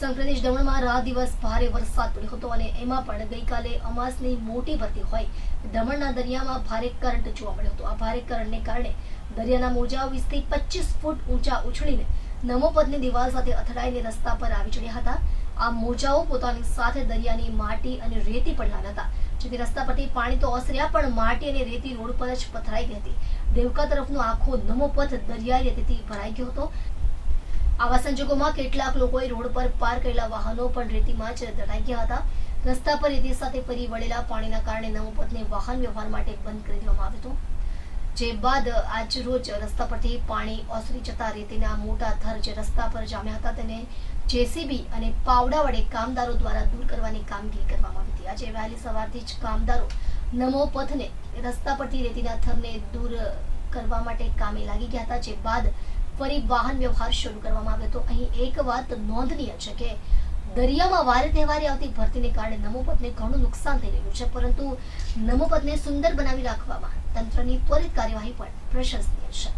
સંપ્રદેશ દમણમાં રાત દિવસ ભારે વરસાદ પડ્યો હતો અને એમાં પણ ગઈકાલે અમાસની મોટી ભરતી હોય. દમણના દરિયામાં ભારે કરંટ જોવા મળ્યો હતો. આ ભારે કરંટને કારણે દરિયાના મોજા વીસથી પચીસ ફૂટ ઊંચા ઉછળીને નમોપદની દિવાલ સાથે અથડાઈને રસ્તા પર આવી ચડ્યા હતા. આ મોજાઓ પોતાની સાથે દરિયાની માટી અને રેતી પણ લાવ્યા હતા. જેથી રસ્તા પરથી પાણી તો ઓસર્યા, પણ માટી અને રેતી રોડ પર જ પથરાઈ ગઈ હતી. દેવકા તરફનો આખો નમોપથ દરિયાઈ રેતીથી ભરાઈ ગયો હતો. આવા સંજોગોમાં કેટલાક લોકોએ રોડ પર પાર કરેલા વાહનો પણ રેતીમાં જ દટાઈ ગયા હતા. રસ્તા પર રેતી સાથે ફરી વળેલા પાણીના કારણે નવપતને વાહન વ્યવહાર માટે બંધ કરી દેવામાં આવ્યું હતું. જે બાદ આજ રોજ રસ્તા પરથી પાણી ઓસરી જતા રેતીના મોટા થર જે રસ્તા પર જામ્યા હતા તેને જેસીબી અને પાવડા વડે કામદારો દ્વારા દૂર કરવાની કામગીરી કરવામાં આવી હતી. આજે વહેલી સવારથી જ કામદારો નમો પથને રસ્તા પરથી રેતીના થરને દૂર કરવા માટે કામે લાગી ગયા હતા. જે બાદ ફરી વાહન વ્યવહાર શરૂ કરવામાં આવ્યો. હતો અહીં એક વાત નોંધનીય છે કે દરિયામાં વારે તહેવારે આવતી ભરતીને કારણે નમોપદને ઘણું નુકસાન થઈ રહ્યું છે. પરંતુ નમોપદને સુંદર બનાવી રાખવામાં તંત્રની ત્વરિત કાર્યવાહી પણ પ્રશંસનીય છે.